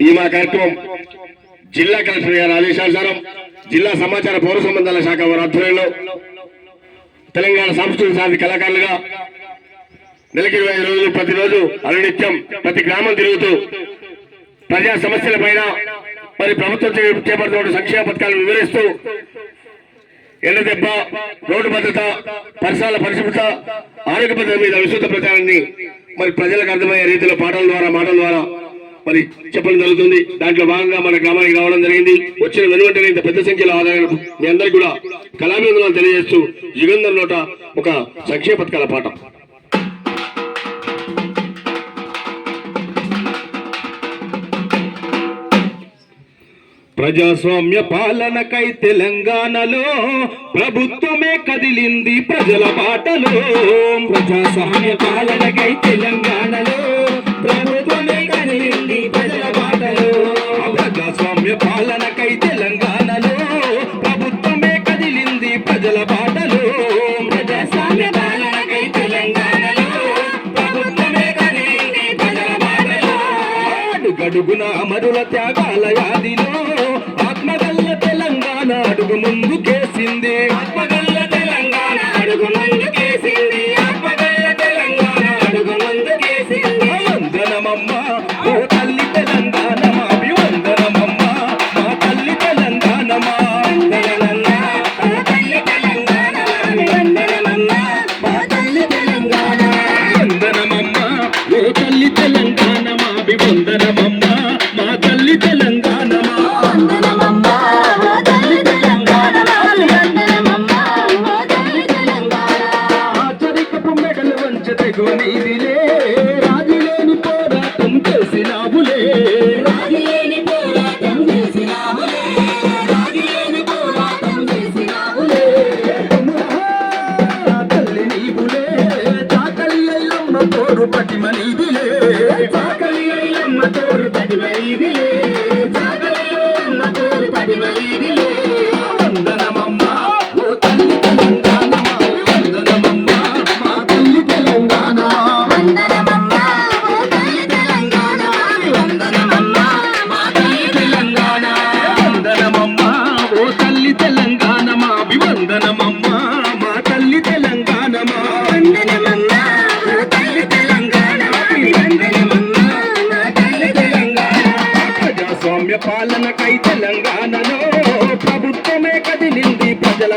ఈ మా కార్యక్రమం జిల్లా కలెక్టర్ గారి ఆదేశానుసారం జిల్లా సమాచార పౌర సంబంధాల శాఖ వారి ఆధ్వర్యంలో తెలంగాణ సాంస్కృతిక సాధి కళాకారులుగా నెలకి ఇరవై రోజులు ప్రతిరోజు అనునిత్యం ప్రతి గ్రామం తిరుగుతూ ప్రజా సమస్యల పైన మరి ప్రభుత్వం చేపడుతున్న సంక్షేమ పథకాలను వివరిస్తూ ఎండ దెబ్బ రోడ్డు భద్రత పరిసరాల పరిశుభ్రత ఆరోగ్య భద్రత మీద విస్తృత ప్రచారాన్ని మరి ప్రజలకు అర్థమయ్యే రీతిలో పాటల ద్వారా మాటల ద్వారా మరి చెప్పడం జరుగుతుంది. దాంట్లో భాగంగా మన గ్రామానికి రావడం జరిగింది. వచ్చిన వెనువెంటనే ఇంత పెద్ద సంఖ్యలో ఆదాయం మీ అందరికీ కూడా కళాభివందనాలు తెలియజేస్తూ యుగంధర్ నోట ఒక సంక్షేమ పథకాల పాఠం. ప్రజాస్వామ్య పాలనకై తెలంగాణలో ప్రభుత్వమే కదిలింది ప్రజల పాటలో ప్రజాస్వామ్య పాలనకై తెలంగాణలో పాలనకై తెలంగాణలో ప్రభుత్వమే కదిలింది ప్రజల బాటలో. ప్రజాస్వామ్య పాలనకై తెలంగాణలో ప్రభుత్వమే కదిలింది ప్రజల బాటలో. గడుగున అమరుల త్యాగాల యాదిలో తెలంగాణ మా అభివందనమమ్మ మా తల్లి తెలంగాణ మా. వందనమమ్మా ఓ తల్లి പതിനീരിലേ പതിനീരിലേ మా కదిలింది ప్రజల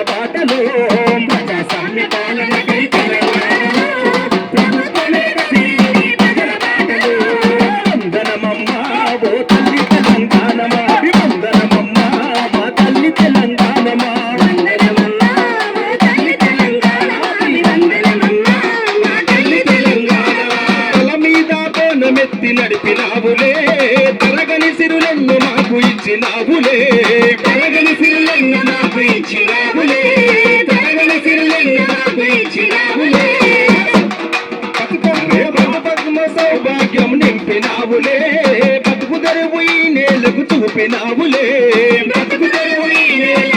తల మీద బోనమెత్తి నడిపినావులే. తరగని సిరులెన్ను మాకు ఇచ్చినావు. తెరువు ఈ నేలకు చూపినావులే. బ్రతుకు తెరువు ఈ నేలకు